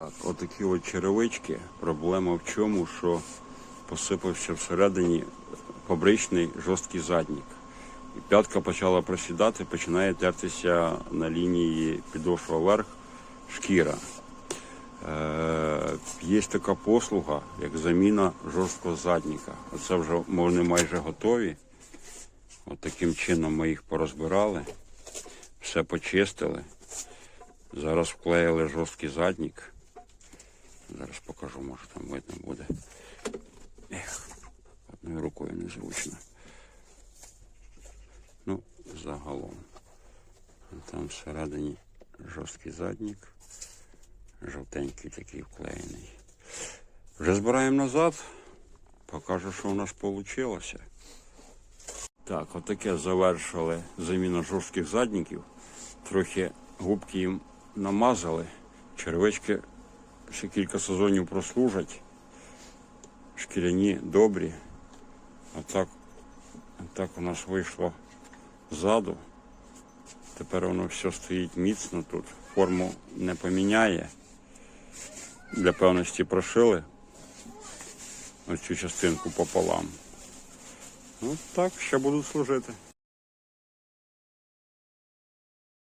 Так, отакі от черевички. Проблема в чому, що посипався всередині фабричний жорсткий заднік. І п'ятка почала просідати, починає тертися на лінії підошва вверх шкіра. Е, є така послуга, як заміна жорсткого задніка. Оце вже вони майже готові. От таким чином ми їх порозбирали, все почистили. Зараз вклеїли жорсткий заднік. Зараз покажу, може там видно буде. Ех, одною рукою незручно. Ну, загалом. Там всередині жорсткий заднік. Жовтенький такий вклеєний. Вже збираємо назад. Покажу, що у нас вийшло. Так, отаке завершили заміну жорстких задніків. Трохи губки їм намазали. Червички ще кілька сезонів прослужать. Шкіряні добрі. Отак, отак у нас вийшло ззаду. Тепер воно все стоїть міцно тут. Форму не поміняє. Для певності прошили ось цю частинку пополам. Ну так, ще будуть служити.